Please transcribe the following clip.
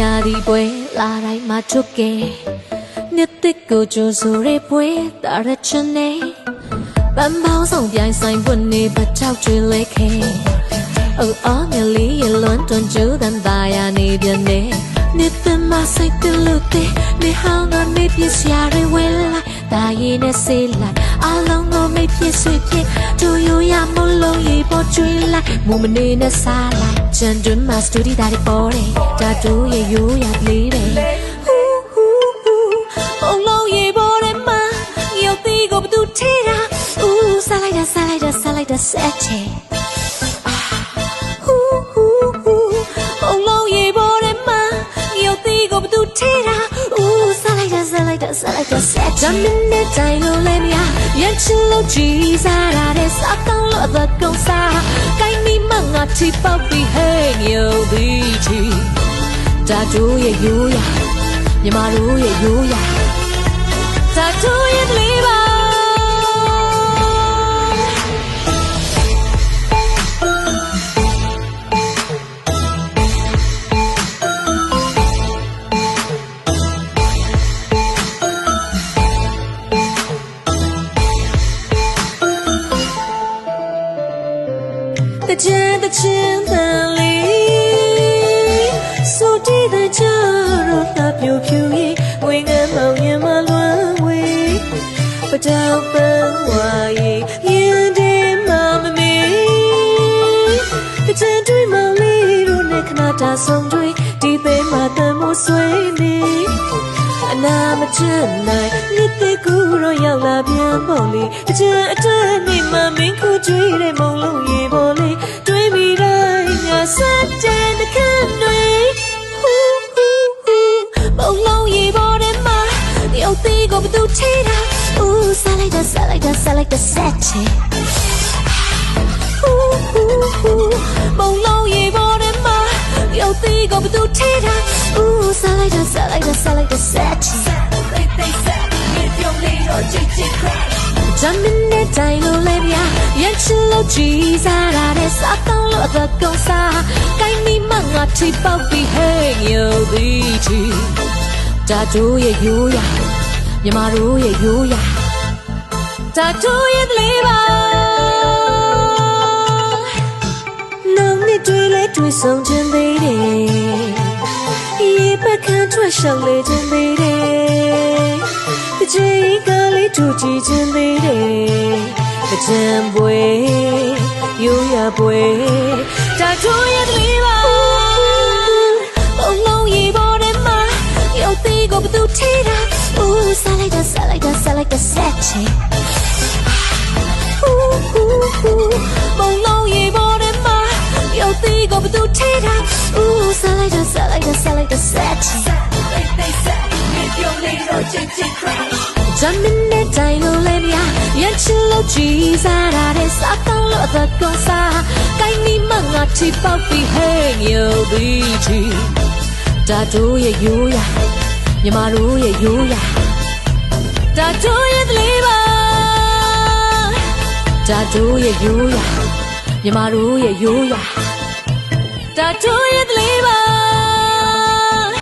ရာဒီပွဲလာတိုင်းမှာထုတ်ကဲနှစ်သက်ကိုကြိုးဆိုရဲပွဲတာရချင်နေပန်းပေါင်းဆောင်ပြိုင်ဆိုင်ပွနေပထောက်ကျွေးလဲခဲအိုအော်မြလီရလွန်တွန်ကျူတန်သားရနေပြနေနှစ်သက်မဆိုင်တလို့တဲ့နေဟောင်းကနေပြစရာတွေဝဲလိုက်ဒါရည်နဲ့ဆေးလိုက်အလုံးကိုမိတ်ဖြစ်ဆွေဖြစ်တူရရမလုံးရေပေါ်ကျွေးလိုက်မူမနေနဲ့စားလိုက် ချန်တွန်းမှာစတူဒီဒါတွေပေါ်တယ်ဒါတို့ရဲ့ရိုးရလေးတယ်ဟူးဟူးဟူးအလုံးရေပေါ်တယ်မှာရုပ်သီးကိုဘသူထေးတာဦးစားလိုက်တာစားလိုက်တာစားလိုက်တာဆက်ချေဟူးဟူးဟူးပုံလုံးရေပေါ်ထဲမှာရုပ်သီးကိုဘသူထေးတာဦးစားလိုက်တာစားလိုက်တာစားလိုက်တာဆက်ချင်တဲ့တိုင်းလိုလဲမြာရန်ချင်လို့ကြည်စားရတဲ့စားကောင်းလို့အသက်ကုန်စားကိုင်းမိမငါ ချီပေါက်ပြီးဟဲ့မြုပ်ပြီးချီဒါတို့ရဲ့ရိုးရာမြမတို့ရဲ့ရိုးရာဒါတို့ရဲ့လေးပါ the chin the chin the li so ti the cha ro la pyu pyu yi wing ngan mong yin ma luan wei pa dao ban wa yi yin de ma ma me the chin tui ma li ro ne khna ta song tui ti pe ma tan mo swai ni အနာမချင်နိုင်မြစ်တဲ့ကူတော့ရောက်လာပြန်ပေါ်လေတချင်အတွက်နေမှမင်းခုကြွေးတဲ့မုံလုံးရေပေါ်လေတွေးမိ တိုင်းငါစတဲ့တခန့်တွေဟူးဟူးဟူးမုံလုံးရေပေါ်တဲ့မှာရုပ်သေးကိုဘသူထိတာဦးစားလိုက်တာစားလိုက်တာစားလိုက်တာဆက်ချေဟူးဟူးဟူးမုံလုံးရေပေါ်တဲ့မှာရုပ်သေးကိုဘသူထိတာဦးစားလိုက်တာစားလိုက်တာစားလိုက်တာဆက်ချေ They they said with your little GG crash ဂျမင်းနဲ့တိုင်းလို့လဲဗျာရန်ချ င်လို့ကြည်စားရတဲ့စားကောင်းလို့အသက်ကုန်စားကိုင်းမိမငါထိပေါက်ပြီးဟဲ့ညိုပြီးချီဒါတို့ရဲ့ရိုးရာမြမတို့ရဲ့ရိုးရာဒါတို့ရဲ့လေးပါနောင်နှစ်တွေလဲတွေ့ဆုံခြင်းသေးတယ်ရေပကန်းထွက်ရှောက်လေခြင်းသေးတယ်ဒီချိန်ကလေးတို့ကြည့်ခြင်းသေးတယ် ကြံပွဲရိုးရာပွဲဒါတို့ရဲ့လေးပါအလုံးရေပေါ်ထဲမှာရုပ်သေးကိုဘသူထိတာဦးစားလိုက်တာစားလိုက်တာစားလိုက်တာဆက်ချင်မုံလုံးရေပေါ်ထဲမှာရုပ်သေးကိုဘသူထိတာဦးစားလိုက်တာစားလိုက်တာစားလိုက်တာဆက်ချင် They they said with your little GG crash ဂျမင်းနဲ့တိုင်းလို့လဲမြာရန်ချင်လို့ကြည်စားရတဲ့စားကောင်းလို့အသက်ကုန်စားကိုင်းမိမငါချီပေါက်ပြီးဟဲ့မြုပ်ပြီးချီဒါတို့ရဲ့ရိုးရာ